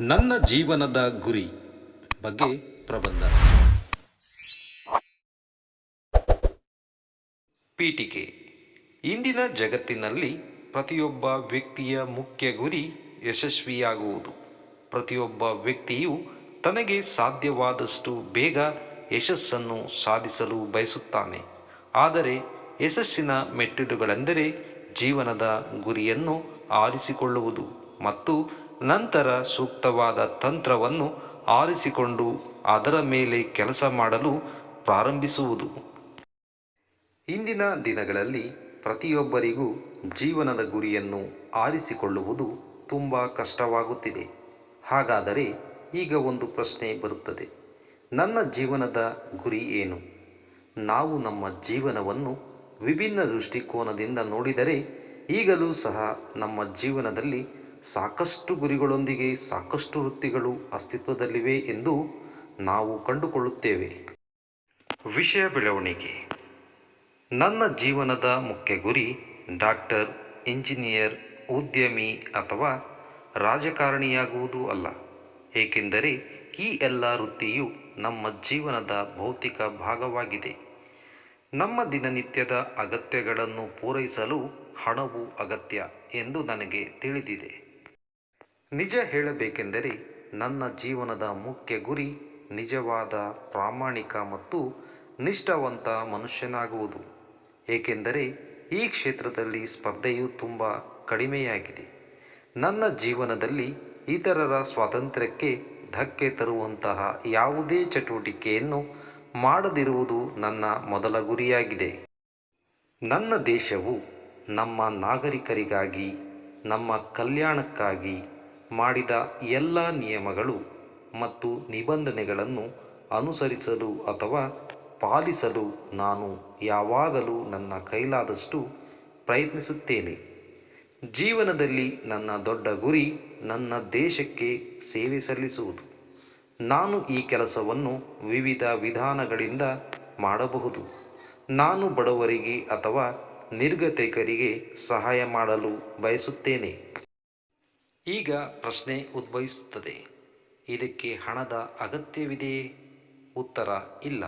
ನನ್ನ ಜೀವನದ ಗುರಿ ಬಗ್ಗೆ ಪ್ರಬಂಧ. ಪೀಠಿಕೆ. ಇಂದಿನ ಜಗತ್ತಿನಲ್ಲಿ ಪ್ರತಿಯೊಬ್ಬ ವ್ಯಕ್ತಿಯ ಮುಖ್ಯ ಗುರಿ ಯಶಸ್ವಿಯಾಗುವುದು. ಪ್ರತಿಯೊಬ್ಬ ವ್ಯಕ್ತಿಯು ತನಗೆ ಸಾಧ್ಯವಾದಷ್ಟು ಬೇಗ ಯಶಸ್ಸನ್ನು ಸಾಧಿಸಲು ಬಯಸುತ್ತಾನೆ. ಆದರೆ ಯಶಸ್ಸಿನ ಮೆಟ್ಟಿಲುಗಳೆಂದರೆ ಜೀವನದ ಗುರಿಯನ್ನು ಆರಿಸಿಕೊಳ್ಳುವುದು ಮತ್ತು ನಂತರ ಸೂಕ್ತವಾದ ತಂತ್ರವನ್ನು ಆರಿಸಿಕೊಂಡು ಅದರ ಮೇಲೆ ಕೆಲಸ ಮಾಡಲು ಪ್ರಾರಂಭಿಸುವುದು. ಇಂದಿನ ದಿನಗಳಲ್ಲಿ ಪ್ರತಿಯೊಬ್ಬರಿಗೂ ಜೀವನದ ಗುರಿಯನ್ನು ಆರಿಸಿಕೊಳ್ಳುವುದು ತುಂಬ ಕಷ್ಟವಾಗುತ್ತಿದೆ. ಹಾಗಾದರೆ ಈಗ ಒಂದು ಪ್ರಶ್ನೆ ಬರುತ್ತದೆ. ನನ್ನ ಜೀವನದ ಗುರಿ ಏನು? ನಾವು ನಮ್ಮ ಜೀವನವನ್ನು ವಿಭಿನ್ನ ದೃಷ್ಟಿಕೋನದಿಂದ ನೋಡಿದರೆ ಈಗಲೂ ಸಹ ನಮ್ಮ ಜೀವನದಲ್ಲಿ ಸಾಕಷ್ಟು ಗುರಿಗಳೊಂದಿಗೆ ಸಾಕಷ್ಟು ವೃತ್ತಿಗಳು ಅಸ್ತಿತ್ವದಲ್ಲಿವೆ ಎಂದು ನಾವು ಕಂಡುಕೊಳ್ಳುತ್ತೇವೆ. ವಿಷಯ ಬೆಳವಣಿಗೆ. ನನ್ನ ಜೀವನದ ಮುಖ್ಯ ಗುರಿ ಡಾಕ್ಟರ್, ಇಂಜಿನಿಯರ್, ಉದ್ಯಮಿ ಅಥವಾ ರಾಜಕಾರಣಿಯಾಗುವುದು ಅಲ್ಲ. ಏಕೆಂದರೆ ಈ ಎಲ್ಲ ವೃತ್ತಿಯು ನಮ್ಮ ಜೀವನದ ಭೌತಿಕ ಭಾಗವಾಗಿದೆ. ನಮ್ಮ ದಿನನಿತ್ಯದ ಅಗತ್ಯಗಳನ್ನು ಪೂರೈಸಲು ಹಣವು ಅಗತ್ಯ ಎಂದು ನನಗೆ ತಿಳಿದಿದೆ. ನಿಜ ಹೇಳಬೇಕೆಂದರೆ ನನ್ನ ಜೀವನದ ಮುಖ್ಯ ಗುರಿ ನಿಜವಾದ, ಪ್ರಾಮಾಣಿಕ ಮತ್ತು ನಿಷ್ಠಾವಂತ ಮನುಷ್ಯನಾಗುವುದು. ಏಕೆಂದರೆ ಈ ಕ್ಷೇತ್ರದಲ್ಲಿ ಸ್ಪರ್ಧೆಯು ತುಂಬ ಕಡಿಮೆಯಾಗಿದೆ. ನನ್ನ ಜೀವನದಲ್ಲಿ ಇತರರ ಸ್ವಾತಂತ್ರ್ಯಕ್ಕೆ ಧಕ್ಕೆ ತರುವಂತಹ ಯಾವುದೇ ಚಟುವಟಿಕೆಯನ್ನು ಮಾಡದಿರುವುದು ನನ್ನ ಮೊದಲ ಗುರಿಯಾಗಿದೆ. ನನ್ನ ದೇಶವು ನಮ್ಮ ನಾಗರಿಕರಿಗಾಗಿ, ನಮ್ಮ ಕಲ್ಯಾಣಕ್ಕಾಗಿ ಮಾಡಿದ ಎಲ್ಲ ನಿಯಮಗಳು ಮತ್ತು ನಿಬಂಧನೆಗಳನ್ನು ಅನುಸರಿಸಲು ಅಥವಾ ಪಾಲಿಸಲು ನಾನು ಯಾವಾಗಲೂ ನನ್ನ ಕೈಲಾದಷ್ಟು ಪ್ರಯತ್ನಿಸುತ್ತೇನೆ. ಜೀವನದಲ್ಲಿ ನನ್ನ ದೊಡ್ಡ ಗುರಿ ನನ್ನ ದೇಶಕ್ಕೆ ಸೇವೆ ಸಲ್ಲಿಸುವುದು. ನಾನು ಈ ಕೆಲಸವನ್ನು ವಿವಿಧ ವಿಧಾನಗಳಿಂದ ಮಾಡಬಹುದು. ನಾನು ಬಡವರಿಗೆ ಅಥವಾ ನಿರ್ಗತಿಕರಿಗೆ ಸಹಾಯ ಮಾಡಲು ಬಯಸುತ್ತೇನೆ. ಈಗ ಪ್ರಶ್ನೆ ಉದ್ಭವಿಸುತ್ತದೆ. ಇದಕ್ಕೆ ಹಣದ ಅಗತ್ಯವಿದೆಯೇ? ಉತ್ತರ, ಇಲ್ಲ.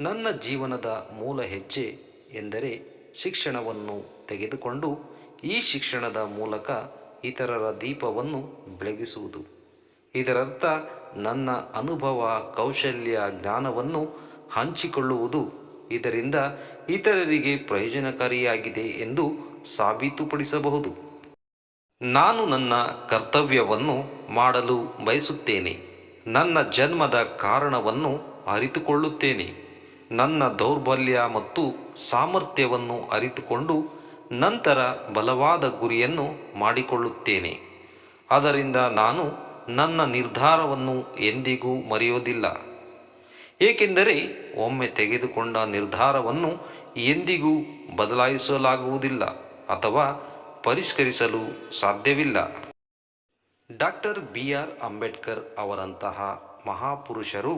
ನನ್ನ ಜೀವನದ ಮೂಲ ಹೆಜ್ಜೆ ಎಂದರೆ ಶಿಕ್ಷಣವನ್ನು ತೆಗೆದುಕೊಂಡು ಈ ಶಿಕ್ಷಣದ ಮೂಲಕ ಇತರರ ದೀಪವನ್ನು ಬೆಳಗಿಸುವುದು. ಇದರರ್ಥ, ನನ್ನ ಅನುಭವ, ಕೌಶಲ್ಯ, ಜ್ಞಾನವನ್ನು ಹಂಚಿಕೊಳ್ಳುವುದು ಇದರಿಂದ ಇತರರಿಗೆ ಪ್ರಯೋಜನಕಾರಿಯಾಗಿದೆ ಎಂದು ಸಾಬೀತುಪಡಿಸಬಹುದು. ನಾನು ನನ್ನ ಕರ್ತವ್ಯವನ್ನು ಮಾಡಲು ಬಯಸುತ್ತೇನೆ. ನನ್ನ ಜನ್ಮದ ಕಾರಣವನ್ನು ಅರಿತುಕೊಳ್ಳುತ್ತೇನೆ. ನನ್ನ ದೌರ್ಬಲ್ಯ ಮತ್ತು ಸಾಮರ್ಥ್ಯವನ್ನು ಅರಿತುಕೊಂಡು ನಂತರ ಬಲವಾದ ಗುರಿಯನ್ನು ಮಾಡಿಕೊಳ್ಳುತ್ತೇನೆ. ಅದರಿಂದ ನಾನು ನನ್ನ ನಿರ್ಧಾರವನ್ನು ಎಂದಿಗೂ ಮರೆಯೋದಿಲ್ಲ. ಏಕೆಂದರೆ ಒಮ್ಮೆ ತೆಗೆದುಕೊಂಡ ನಿರ್ಧಾರವನ್ನು ಎಂದಿಗೂ ಬದಲಾಯಿಸಲಾಗುವುದಿಲ್ಲ ಅಥವಾ ಪರಿಷ್ಕರಿಸಲು ಸಾಧ್ಯವಿಲ್ಲ. ಡಾಕ್ಟರ್ ಬಿ ಆರ್ ಅಂಬೇಡ್ಕರ್ ಅವರಂತಹ ಮಹಾಪುರುಷರು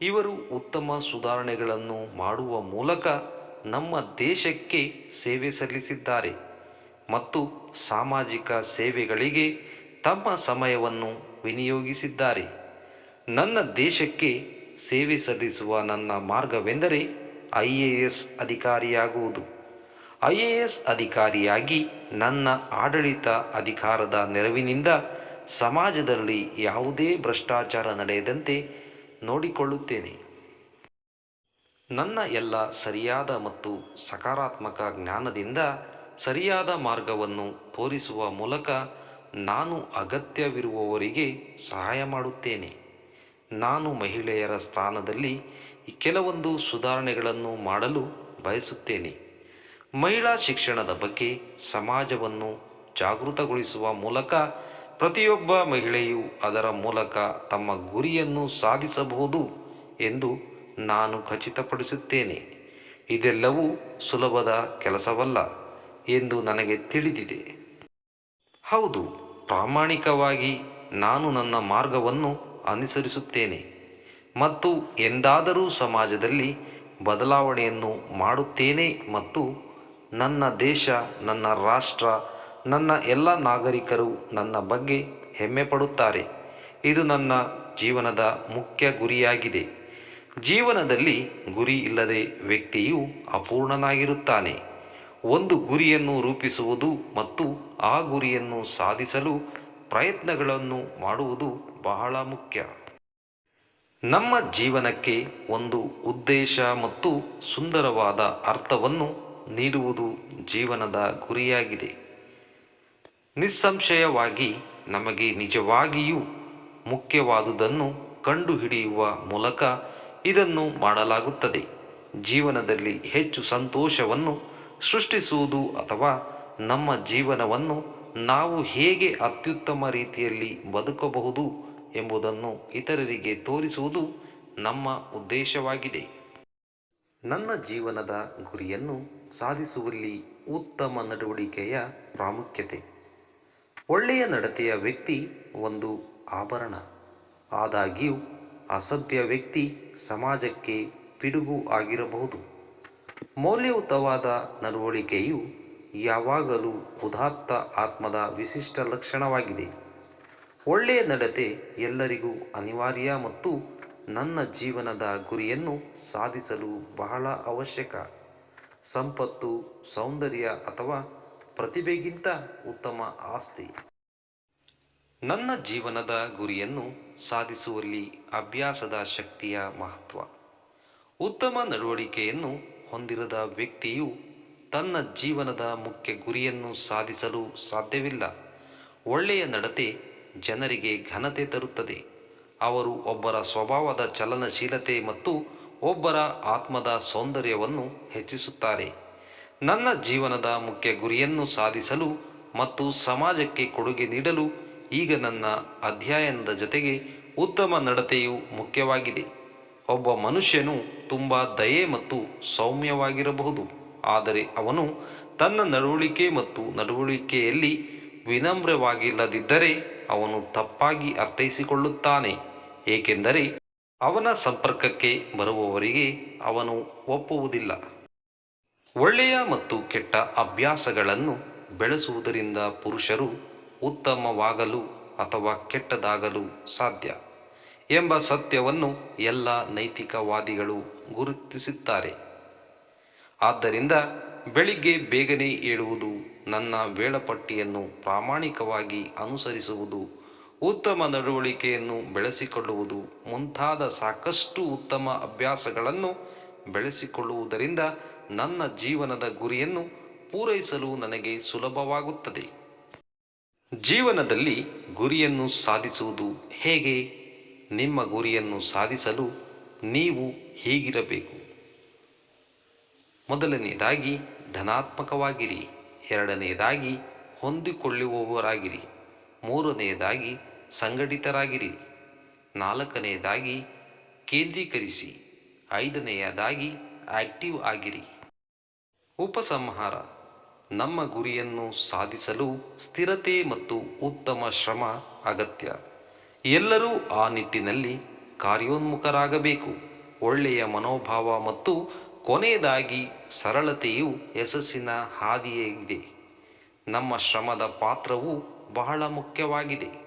ಇವರು ಉತ್ತಮ ಸುಧಾರಣೆಗಳನ್ನು ಮಾಡುವ ಮೂಲಕ ನಮ್ಮ ದೇಶಕ್ಕೆ ಸೇವೆ ಸಲ್ಲಿಸಿದ್ದಾರೆ ಮತ್ತು ಸಾಮಾಜಿಕ ಸೇವೆಗಳಿಗೆ ತಮ್ಮ ಸಮಯವನ್ನು ವಿನಿಯೋಗಿಸಿದ್ದಾರೆ. ನನ್ನ ದೇಶಕ್ಕೆ ಸೇವೆ ಸಲ್ಲಿಸುವ ನನ್ನ ಮಾರ್ಗವೆಂದರೆ ಐ ಎ ಎಸ್ ಅಧಿಕಾರಿಯಾಗುವುದು. ಐ ಎ ಎಸ್ ಅಧಿಕಾರಿಯಾಗಿ ನನ್ನ ಆಡಳಿತ ಅಧಿಕಾರದ ನೆರವಿನಿಂದ ಸಮಾಜದಲ್ಲಿ ಯಾವುದೇ ಭ್ರಷ್ಟಾಚಾರ ನಡೆಯದಂತೆ ನೋಡಿಕೊಳ್ಳುತ್ತೇನೆ. ನನ್ನ ಎಲ್ಲ ಸರಿಯಾದ ಮತ್ತು ಸಕಾರಾತ್ಮಕ ಜ್ಞಾನದಿಂದ ಸರಿಯಾದ ಮಾರ್ಗವನ್ನು ತೋರಿಸುವ ಮೂಲಕ ನಾನು ಅಗತ್ಯವಿರುವವರಿಗೆ ಸಹಾಯ ಮಾಡುತ್ತೇನೆ. ನಾನು ಮಹಿಳೆಯರ ಸ್ಥಾನದಲ್ಲಿ ಕೆಲವೊಂದು ಸುಧಾರಣೆಗಳನ್ನು ಮಾಡಲು ಬಯಸುತ್ತೇನೆ. ಮಹಿಳಾ ಶಿಕ್ಷಣದ ಬಗ್ಗೆ ಸಮಾಜವನ್ನು ಜಾಗೃತಗೊಳಿಸುವ ಮೂಲಕ ಪ್ರತಿಯೊಬ್ಬ ಮಹಿಳೆಯು ಅದರ ಮೂಲಕ ತಮ್ಮ ಗುರಿಯನ್ನು ಸಾಧಿಸಬಹುದು ಎಂದು ನಾನು ಖಚಿತಪಡಿಸುತ್ತೇನೆ. ಇದೆಲ್ಲವೂ ಸುಲಭದ ಕೆಲಸವಲ್ಲ ಎಂದು ನನಗೆ ತಿಳಿದಿದೆ. ಹೌದು, ಪ್ರಾಮಾಣಿಕವಾಗಿ ನಾನು ನನ್ನ ಮಾರ್ಗವನ್ನು ಅನುಸರಿಸುತ್ತೇನೆ. ಮತ್ತು ಎಂದಾದರೂ ಸಮಾಜದಲ್ಲಿ ಬದಲಾವಣೆಯನ್ನು ಮಾಡುತ್ತೇನೆ ಮತ್ತು ನನ್ನ ದೇಶ, ನನ್ನ ರಾಷ್ಟ್ರ, ನನ್ನ ಎಲ್ಲ ನಾಗರಿಕರು ನನ್ನ ಬಗ್ಗೆ ಹೆಮ್ಮೆ ಪಡುತ್ತಾರೆ. ಇದು ನನ್ನ ಜೀವನದ ಮುಖ್ಯ ಗುರಿಯಾಗಿದೆ. ಜೀವನದಲ್ಲಿ ಗುರಿ ಇಲ್ಲದೆ ವ್ಯಕ್ತಿಯು ಅಪೂರ್ಣನಾಗಿರುತ್ತಾನೆ. ಒಂದು ಗುರಿಯನ್ನು ರೂಪಿಸುವುದು ಮತ್ತು ಆ ಗುರಿಯನ್ನು ಸಾಧಿಸಲು ಪ್ರಯತ್ನಗಳನ್ನು ಮಾಡುವುದು ಬಹಳ ಮುಖ್ಯ. ನಮ್ಮ ಜೀವನಕ್ಕೆ ಒಂದು ಉದ್ದೇಶ ಮತ್ತು ಸುಂದರವಾದ ಅರ್ಥವನ್ನು ನೀಡುವುದು ಜೀವನದ ಗುರಿಯಾಗಿದೆ. ನಿಸ್ಸಂಶಯವಾಗಿ ನಮಗೆ ನಿಜವಾಗಿಯೂ ಮುಖ್ಯವಾದುದನ್ನು ಕಂಡುಹಿಡಿಯುವ ಮೂಲಕ ಇದನ್ನು ಮಾಡಲಾಗುತ್ತದೆ. ಜೀವನದಲ್ಲಿ ಹೆಚ್ಚು ಸಂತೋಷವನ್ನು ಸೃಷ್ಟಿಸುವುದು ಅಥವಾ ನಮ್ಮ ಜೀವನವನ್ನು ನಾವು ಹೇಗೆ ಅತ್ಯುತ್ತಮ ರೀತಿಯಲ್ಲಿ ಬದುಕಬಹುದು ಎಂಬುದನ್ನು ಇತರರಿಗೆ ತೋರಿಸುವುದು ನಮ್ಮ ಉದ್ದೇಶವಾಗಿದೆ. ನನ್ನ ಜೀವನದ ಗುರಿಯನ್ನು ಸಾಧಿಸುವಲ್ಲಿ ಉತ್ತಮ ನಡವಳಿಕೆಯ ಪ್ರಾಮುಖ್ಯತೆ. ಒಳ್ಳೆಯ ನಡತೆಯ ವ್ಯಕ್ತಿ ಒಂದು ಆಭರಣ. ಆದಾಗ್ಯೂ, ಅಸಭ್ಯ ವ್ಯಕ್ತಿ ಸಮಾಜಕ್ಕೆ ಪಿಡುಗು ಆಗಿರಬಹುದು. ಮೌಲ್ಯಯುತವಾದ ನಡವಳಿಕೆಯು ಯಾವಾಗಲೂ ಉದಾತ್ತ ಆತ್ಮದ ವಿಶಿಷ್ಟ ಲಕ್ಷಣವಾಗಿದೆ. ಒಳ್ಳೆಯ ನಡತೆ ಎಲ್ಲರಿಗೂ ಅನಿವಾರ್ಯ ಮತ್ತು ನನ್ನ ಜೀವನದ ಗುರಿಯನ್ನು ಸಾಧಿಸಲು ಬಹಳ ಅವಶ್ಯಕ. ಸಂಪತ್ತು, ಸೌಂದರ್ಯ ಅಥವಾ ಪ್ರತಿಭೆಗಿಂತ ಉತ್ತಮ ಆಸ್ತಿ. ನನ್ನ ಜೀವನದ ಗುರಿಯನ್ನು ಸಾಧಿಸುವಲ್ಲಿ ಅಭ್ಯಾಸದ ಶಕ್ತಿಯ ಮಹತ್ವ. ಉತ್ತಮ ನಡವಳಿಕೆಯನ್ನು ಹೊಂದಿರದ ವ್ಯಕ್ತಿಯು ತನ್ನ ಜೀವನದ ಮುಖ್ಯ ಗುರಿಯನ್ನು ಸಾಧಿಸಲು ಸಾಧ್ಯವಿಲ್ಲ. ಒಳ್ಳೆಯ ನಡತೆ ಜನರಿಗೆ ಘನತೆ ತರುತ್ತದೆ. ಅವರು ಒಬ್ಬರ ಸ್ವಭಾವದ ಚಲನಶೀಲತೆ ಮತ್ತು ಒಬ್ಬರ ಆತ್ಮದ ಸೌಂದರ್ಯವನ್ನು ಹೆಚ್ಚಿಸುತ್ತಾರೆ. ನನ್ನ ಜೀವನದ ಮುಖ್ಯ ಗುರಿಯನ್ನು ಸಾಧಿಸಲು ಮತ್ತು ಸಮಾಜಕ್ಕೆ ಕೊಡುಗೆ ನೀಡಲು ಈಗ ನನ್ನ ಅಧ್ಯಯನದ ಜೊತೆಗೆ ಉತ್ತಮ ನಡತೆಯು ಮುಖ್ಯವಾಗಿದೆ. ಒಬ್ಬ ಮನುಷ್ಯನು ತುಂಬ ದಯೆ ಮತ್ತು ಸೌಮ್ಯವಾಗಿರಬಹುದು. ಆದರೆ ಅವನು ತನ್ನ ನಡವಳಿಕೆ ಮತ್ತು ನಡವಳಿಕೆಯಲ್ಲಿ ವಿನಮ್ರವಾಗಿಲ್ಲದಿದ್ದರೆ ಅವನು ತಪ್ಪಾಗಿ ಅರ್ಥೈಸಿಕೊಳ್ಳುತ್ತಾನೆ. ಏಕೆಂದರೆ ಅವನ ಸಂಪರ್ಕಕ್ಕೆ ಬರುವವರಿಗೆ ಅವನು ಒಪ್ಪುವುದಿಲ್ಲ. ಒಳ್ಳೆಯ ಮತ್ತು ಕೆಟ್ಟ ಅಭ್ಯಾಸಗಳನ್ನು ಬೆಳೆಸುವುದರಿಂದ ಪುರುಷರು ಉತ್ತಮವಾಗಲು ಅಥವಾ ಕೆಟ್ಟದಾಗಲು ಸಾಧ್ಯ ಎಂಬ ಸತ್ಯವನ್ನು ಎಲ್ಲ ನೈತಿಕವಾದಿಗಳು ಗುರುತಿಸುತ್ತಾರೆ. ಆದ್ದರಿಂದ ಬೆಳಿಗ್ಗೆ ಬೇಗನೆ ಏಳುವುದು ನನ್ನ ವೇಳಾಪಟ್ಟಿಯನ್ನು ಪ್ರಾಮಾಣಿಕವಾಗಿ ಅನುಸರಿಸುವುದು ಉತ್ತಮ ನಡವಳಿಕೆಯನ್ನು ಬೆಳೆಸಿಕೊಳ್ಳುವುದು ಮುಂತಾದ ಸಾಕಷ್ಟು ಉತ್ತಮ ಅಭ್ಯಾಸಗಳನ್ನು ಬೆಳೆಸಿಕೊಳ್ಳುವುದರಿಂದ ನನ್ನ ಜೀವನದ ಗುರಿಯನ್ನು ಪೂರೈಸಲು ನನಗೆ ಸುಲಭವಾಗುತ್ತದೆ. ಜೀವನದಲ್ಲಿ ಗುರಿಯನ್ನು ಸಾಧಿಸುವುದು ಹೇಗೆ? ನಿಮ್ಮ ಗುರಿಯನ್ನು ಸಾಧಿಸಲು ನೀವು ಹೀಗಿರಬೇಕು. ಮೊದಲನೆಯದಾಗಿ ಧನಾತ್ಮಕವಾಗಿರಿ, ಎರಡನೆಯದಾಗಿ ಹೊಂದಿಕೊಳ್ಳುವವರಾಗಿರಿ, ಮೂರನೆಯದಾಗಿ ಸಂಘಟಿತರಾಗಿರಿ. ನಾಲ್ಕನೆಯದಾಗಿ ಕೇಂದ್ರೀಕರಿಸಿ. ಐದನೆಯದಾಗಿ ಆಕ್ಟಿವ್ ಆಗಿರಿ. ಉಪಸಂಹಾರ. ನಮ್ಮ ಗುರಿಯನ್ನು ಸಾಧಿಸಲು ಸ್ಥಿರತೆ ಮತ್ತು ಉತ್ತಮ ಶ್ರಮ ಅಗತ್ಯ. ಎಲ್ಲರೂ ಆ ನಿಟ್ಟಿನಲ್ಲಿ ಕಾರ್ಯೋನ್ಮುಖರಾಗಬೇಕು. ಒಳ್ಳೆಯ ಮನೋಭಾವ ಮತ್ತು ಕೊನೆಯದಾಗಿ ಸರಳತೆಯು ಯಶಸ್ಸಿನ ಹಾದಿಯೇ ಇದೆ. ನಮ್ಮ ಶ್ರಮದ ಪಾತ್ರವು ಬಹಳ ಮುಖ್ಯವಾಗಿದೆ.